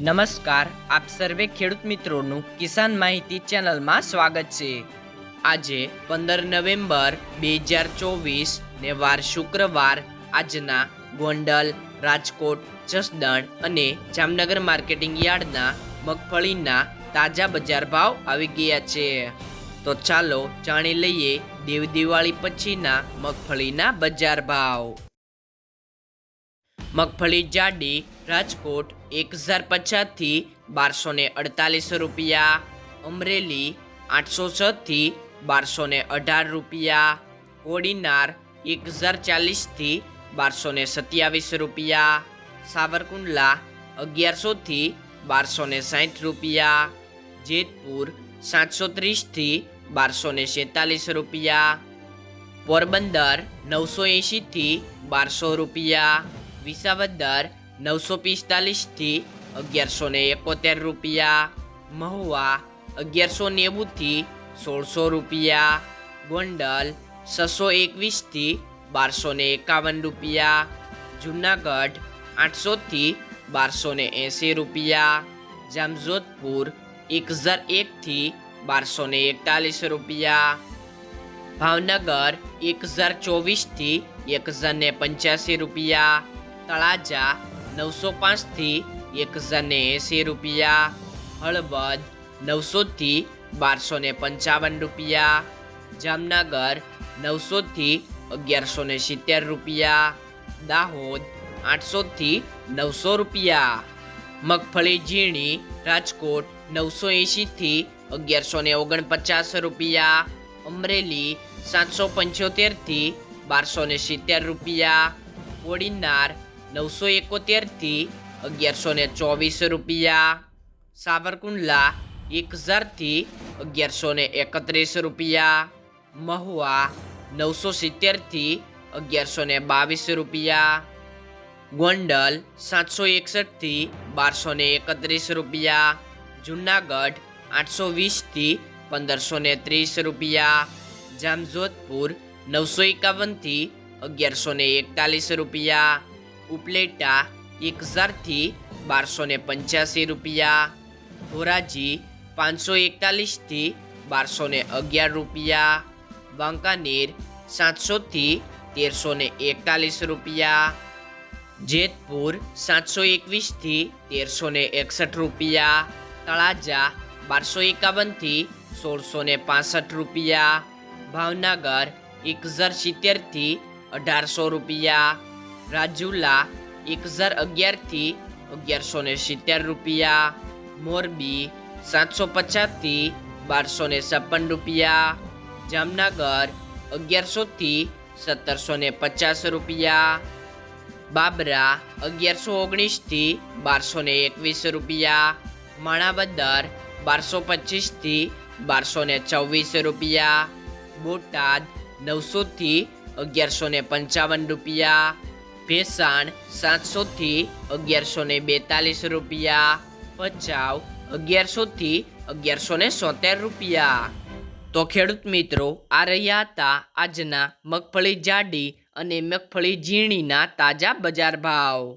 નમસ્કાર, આપ સર્વે ખેડૂત મિત્રોનું કિસાન માહિતી ચેનલમાં સ્વાગત છે. આજે પંદર નવેમ્બર બે હજાર ચોવીસ ને વાર શુક્રવાર, આજના ગોંડલ, રાજકોટ, જસદણ અને જામનગર માર્કેટિંગ યાર્ડના મગફળીના તાજા બજાર ભાવ આવી ગયા છે. તો ચાલો જાણી લઈએ દેવ દિવાળી પછીના મગફળીના બજાર ભાવ. મગફળી જાડી રાજકોટ એક હજાર પચાસથી બારસો ને અડતાલીસ રૂપિયા. અમરેલી આઠસો છથી બારસો ને અઢાર રૂપિયા. કોડીનાર એક હજાર ચાલીસથી બારસો ને સત્યાવીસ રૂપિયા. સાવરકુંડલા અગિયારસોથી બારસો ને સાઠ રૂપિયા. જેતપુર સાતસો ત્રીસથી બારસો ને છેતાલીસ રૂપિયા. પોરબંદર નવસો એંશીથી બારસો રૂપિયા. વિસાવદર નવસો પિસ્તાલીસથી અગિયારસો ને એકોતેર રૂપિયા. મહુવા અગિયારસો નેવુંથી સોળસો રૂપિયા. ગોંડલ છસો એકવીસથી બારસો ને એકાવન રૂપિયા. જુનાગઢ આઠસોથી બારસો ને એંસી રૂપિયા. જામજોધપુર એક હજાર એકથી બારસો ને એકતાલીસ રૂપિયા. ભાવનગર એક હજાર ચોવીસથી એક હજાર ને પંચ્યાસી રૂપિયા. તળાજા નવસો પાંચથી એક હજારને એંસી રૂપિયા, હળવદ નવસોથી બારસો ને પંચાવન રૂપિયા, જામનગર નવસોથી અગિયારસો ને સિત્તેર રૂપિયા, દાહોદ આઠસોથી નવસો રૂપિયા, મગફળી ઝીણી રાજકોટ નવસો એંશીથી અગિયારસો ને ઓગણપચાસ રૂપિયા, અમરેલી સાતસો પંચોતેરથી બારસો ને સિત્તેર રૂપિયા કોડીનાર નવસો એકોતેરથી અગિયારસો ને ચોવીસ રૂપિયા સાવરકુંડલા એક હજારથી અગિયારસો ને એકત્રીસ રૂપિયા મહુવા નવસો સિત્તેરથી અગિયારસો ને બાવીસ રૂપિયા ગોંડલ સાતસો એકસઠથી બારસો ને એકત્રીસ રૂપિયા જુનાગઢ આઠસો વીસથી પંદરસો ને ત્રીસ રૂપિયા જામજોધપુર નવસો એકાવનથી અગિયારસો ને એકતાલીસ રૂપિયા ઉપલેટા એક હજારથી બારસો ને પંચ્યાસી રૂપિયા. ધોરાજી પાંચસો એકતાલીસથી બારસો ને અગિયાર રૂપિયા. વાંકાનેર સાતસોથી તેરસો ને એકતાલીસ રૂપિયા. જેતપુર સાતસો એકવીસથી તેરસો ને એકસઠ રૂપિયા. તળાજા બારસો એકાવનથી સોળસો ને પાસઠ રૂપિયા. ભાવનગર એક હજાર સિત્તેરથી અઢારસો રૂપિયા. રાજુલા એક હજાર અગિયારથી અગિયારસો ને સિત્તેર રૂપિયા, મોરબી સાતસો પચાસથી બારસો ને છપ્પન રૂપિયા, જામનગર અગિયારસોથી સત્તરસો ને પચાસ રૂપિયા, બાબરા અગિયારસો ઓગણીસથી બારસો ને એકવીસ રૂપિયા, માણાવદર બારસો પચીસથી બારસો ને ચોવીસ રૂપિયા, બોટાદ નવસોથી અગિયારસો ને પંચાવન રૂપિયા ભેસાણ સાતસોથી અગિયારસો ને બેતાલીસ રૂપિયા. ભચાઉ અગિયારસોથી અગિયારસો ને સોતેર રૂપિયા. તો ખેડૂત મિત્રો, આ રહ્યા હતા આજના મગફળી જાડી અને મગફળી ઝીણીના તાજા બજાર ભાવ.